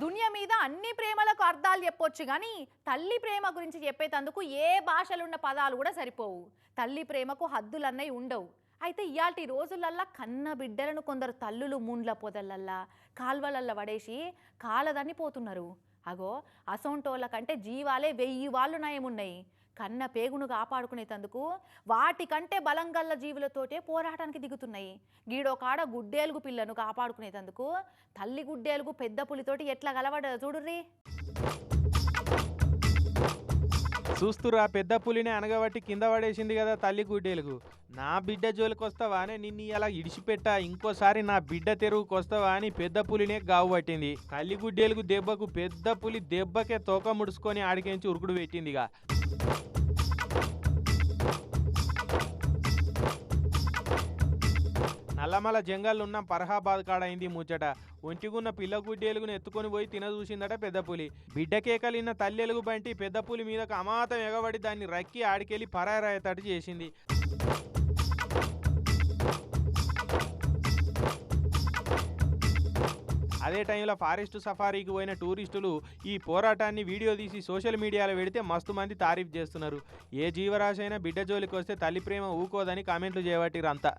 దునియా మీద అన్ని ప్రేమలకు అర్థాలు చెప్పొచ్చు కానీ తల్లి ప్రేమ గురించి చెప్పేటందుకు ఏ భాషలున్న పదాలు కూడా సరిపోవు. తల్లి ప్రేమకు హద్దులన్నవి ఉండవు. అయితే ఇయాల్టి రోజులల్లా కన్న బిడ్డలను కొందరు తల్లులు ముండ్ల పొదలల్లా కాల్వలల్లా పడేసి కాలదని పోతున్నారు. అగో అసోంటోళ్ళ కంటే జీవాలే వెయ్యి వాళ్ళు నయమున్నాయి. కన్న పేగును కాపాడుకునేటందుకు వాటికంటే బలం గల్ల జీవులతోటే పోరాటానికి దిగుతున్నాయి. గీడో కాడ గుడ్డేలుగు పిల్లను కాపాడుకునేటందుకు తల్లి గుడ్డేలుగు పెద్ద పులితోటి ఎట్లా గలవడ చూడుర్రి? చూస్తురా పెద్ద పులిని అనగబట్టి కింద పడేసింది కదా తల్లి గుడ్డేలుగు. నా బిడ్డ జోలికి వస్తావా అని నిన్ను ఇలా ఇడిచిపెట్టా ఇంకోసారి నా బిడ్డ తెరువుకొస్తావా అని పెద్ద పులినే గావు పట్టింది. తల్లి గుడ్డేలుగు దెబ్బకు పెద్ద పులి దెబ్బకే తోక ముడుచుకొని ఆడికించి ఉరుకుడు పెట్టిందిగా. నల్లమల జంగల్ ఉన్న పరహాబాద్ కాడైంది ముచ్చట. ఒంటిగున్న పిల్ల గుడ్డేలుగును ఎత్తుకొని పోయి తినదూసిందట పెద్ద పులి. బిడ్డ కేకలిన్న బంటి పెద్ద పులి మీదకు అమాతం ఎగబడి దాన్ని రక్కి ఆడికెళ్ళి పరారాయతట్టు చేసింది. అదే టైంలో ఫారెస్ట్ సఫారీకి పోయిన టూరిస్టులు ఈ పోరాటాన్ని వీడియో తీసి సోషల్ మీడియాలో పెడితే మస్తు మంది తారీఫ్ చేస్తున్నారు. ఏ జీవరాశి అయినా బిడ్డ జోలికి వస్తే తల్లి ప్రేమ ఊకోదని కామెంట్లు చేయబట్టిరంతా